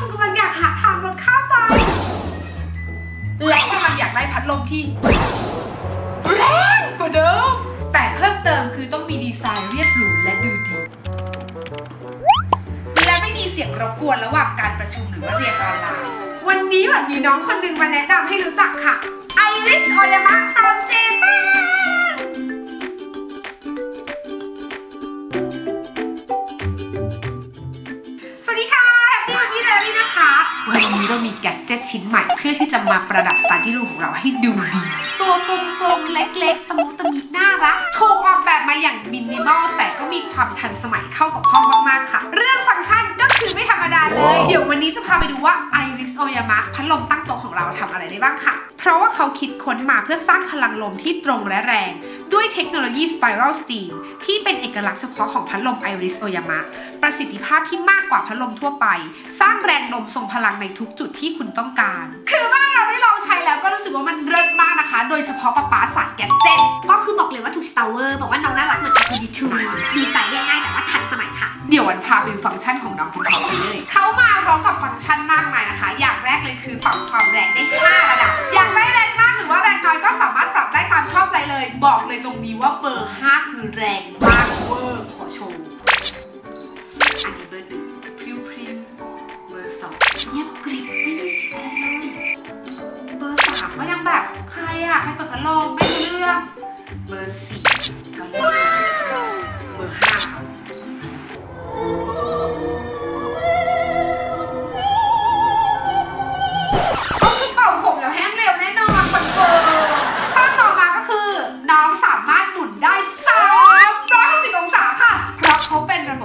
คุณกำลังอยากหาทางลดค่าไฟ และกำลังอยากได้พัดลมที่แรงกว่าเดิม แต่เพิ่มเติมคือต้องมีดีไซน์เรียบหรูและดูดี และไม่มีเสียงรบกวนระหว่างการประชุมหรือว่าเรียนออนไลน์ วันนี้หวันมีน้องคนนึงมาแนะน นี้เลยนะคะ วันนี้เรามีแกดเจ็ตชิ้นใหม่ เพื่อที่จะมาประดับสถานที่ดูของเราให้ดูดี ตัวกลมๆเล็กๆตะมุตะมิน่ารักถูกออกแบบมาอย่างมินิมอลแต่ก็มีความทันสมัยเข้ากับห้องมากๆค่ะ เรื่องฟังก์ชันก็คือไม่ธรรมดาเลย เดี๋ยววันนี้จะพาไปดูว่า Iris Oyama พัดลมตั้งโต๊ะของเราทำอะไรได้บ้างค่ะ เพราะว่าเขาคิดค้นมาเพื่อสร้างพลังลมที่ตรงและแรง ด้วยเทคโนโลยี Spiral Steam ที่เป็นเอกลักษณ์เฉพาะของพัดลม Iris Oyama ประสิทธิภาพที่มากกว่าพัดลมทั่วไป สร้างแรงลมทรงพลังในทุกจุดที่คุณต้องการ คือบ้านเราได้ลองใช้แล้วก็รู้สึกว่ามันเลิศมากนะคะ โดยเฉพาะป๊าป๊าสายแกดเจ็ตก็คือบอกเลยว่าถูกสตาร์เวอร์บอกว่าน้องน่ารักเหมือน R2D2 ดีไซน์เรียกง่ายแต่ว่าทันสมัยค่ะ เดี๋ยววันพาไปดูฟังก์ชันของน้องคุณเขาไปเลยเขามาพร้อมกับฟังก์ชันมากมายนะคะ อย่างแรกเลยคือปรับความแรงได้5ระดับ อย่ากได้แรกหรือ บอกเลยตรงนี้ว่าเบอร์ 5 คือแรงมากเวอร์ขอโชว์อันนี้เบอร์หนึ่งพริ้วพริ้วเบอร์สองเงียบกริบไม่มีเสียงเลยเบอร์สามก็ยังแบบใครอะใครเปิดพัดลมไม่รู้เรื่องเบอร์สี่ก็เลิศเบอร์ห้า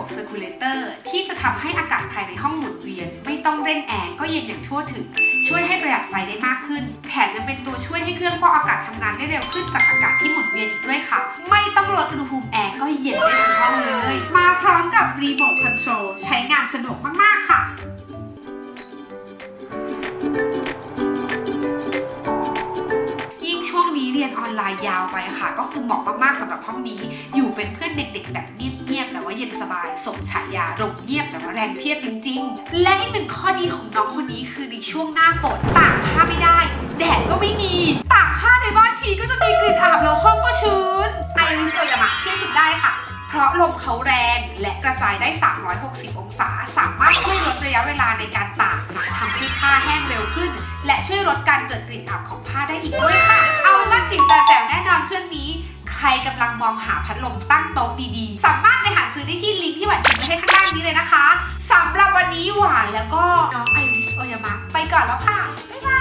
เขาเซอร์คูลเลเตอร์ที่จะทำให้อากาศภายในห้องหมุนเวียน ไม่ต้องเร่งแอร์ก็เย็นอย่างทั่วถึง ช่วยให้ประหยัดไฟได้มากขึ้น แถมยังเป็นตัวช่วยให้เครื่องฟอกอากาศทำงานได้เร็วขึ้นจากอากาศที่หมุนเวียนอีกด้วยค่ะ ไม่ต้องลดอุณหภูมิแอร์ก็เย็นได้ทั้งห้องเลย มาพร้อมกับรีโมทคอนโทรลใช้งานสะดวกมากๆค่ะ รียนออนไลน์ยาวไปค่ะ ก็คือเหมาะมากๆสำหรับห้องนี้ อยู่เป็นเพื่อนเด็กๆ แบบเงียบๆแต่ว่าเย็นสบายสมฉายาลมเงียบแต่ว่าแรงเพียบจริง ๆ และอีกหนึ่งข้อดีของน้องคนนี้คือในช่วงหน้าฝนตากผ้าไม่ได้ แดดก็ไม่มีตากผ้าในบ้านทีก็จะมีกลิ่นอับแล้วห้องก็ชื้นไอริสโอยามะเชื่อคุณได้ค่ะเพราะลมเขาแรงและกระจายได้ 360 องศา สามารถช่วยลดระยะเวลาในการตากทำให้ผ้าแห้งเร็วขึ้น และช่วยลดการเกิดกลิ่นอับของผ้าได้อีกด้วยค่ะ จิ๋วแต่แจ๋วแน่นอนเครื่องนี้ ใครกำลังมองหาพัดลมตั้งโต๊ะดีๆ สามารถไปหาซื้อได้ที่ลิงก์ที่หวานทิ้งไว้ให้ข้างล่างนี้เลยนะคะสำหรับวันนี้หวานแล้วก็น้องไอริสโอยามะไปก่อนแล้วค่ะ บ๊ายบาย